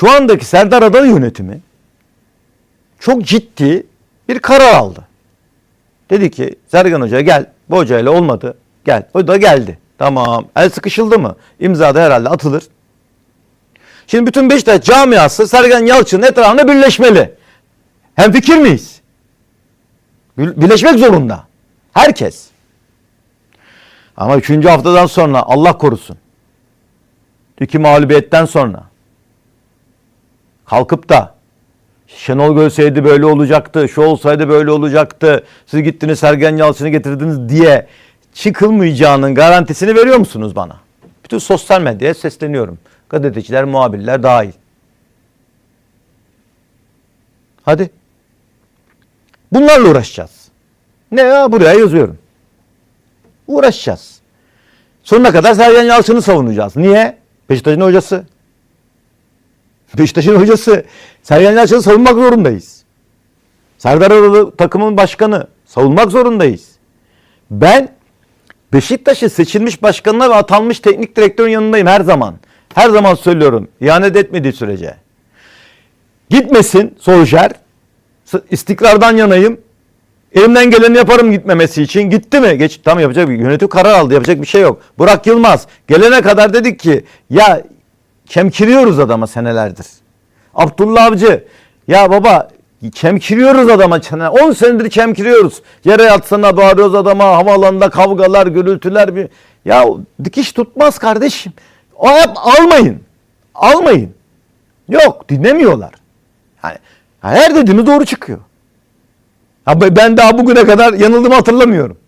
Şu andaki Serdar Adalı yönetimi çok ciddi bir karar aldı. Dedi ki Sergen Hoca gel. Bu hocayla olmadı. Gel. O da geldi. Tamam. El sıkışıldı mı? İmza da herhalde atılır. Şimdi bütün Beşiktaş camiası Sergen Yalçın'ın etrafında birleşmeli. Hem fikir miyiz? Bir- Birleşmek zorunda. Herkes. Ama üçüncü haftadan sonra Allah korusun. İki mağlubiyetten sonra kalkıp da Şenol Gölseydi böyle olacaktı, şu olsaydı böyle olacaktı, siz gittiniz Sergen Yalçın'ı getirdiniz diye çıkılmayacağının garantisini veriyor musunuz bana? Bütün sosyal medyaya sesleniyorum. Gazeteciler, muhabirler dahil. Hadi. Bunlarla uğraşacağız. Ne ya buraya yazıyorum. Uğraşacağız. Sonuna kadar Sergen Yalçın'ı savunacağız. Niye? Beşiktaş'ın hocası. Beşiktaş'ın hocası. Sergen Yalçın'ı savunmak zorundayız. Serdar Adalı takımın başkanı. Savunmak zorundayız. Ben Beşiktaş'ı seçilmiş başkanına ve atanmış teknik direktörün yanındayım her zaman. Her zaman söylüyorum. İhanet etmediği sürece. Gitmesin Solskjaer. S- İstikrardan yanayım. Elimden geleni yaparım gitmemesi için. Gitti mi? Geç, tam yapacak bir yönetim karar aldı. Yapacak bir şey yok. Burak Yılmaz gelene kadar dedik ki ya kemkiriyoruz adama senelerdir. Abdullah Avcı ya baba kemkiriyoruz adama sene 10 senedir kemkiriyoruz. Yere yatsana bağırıyoruz adama havaalanında kavgalar gürültüler bir ya dikiş tutmaz kardeşim. O yap almayın. Almayın. Yok dinlemiyorlar. Yani her dediğimiz doğru çıkıyor. Ya ben daha bugüne kadar yanıldığımı hatırlamıyorum.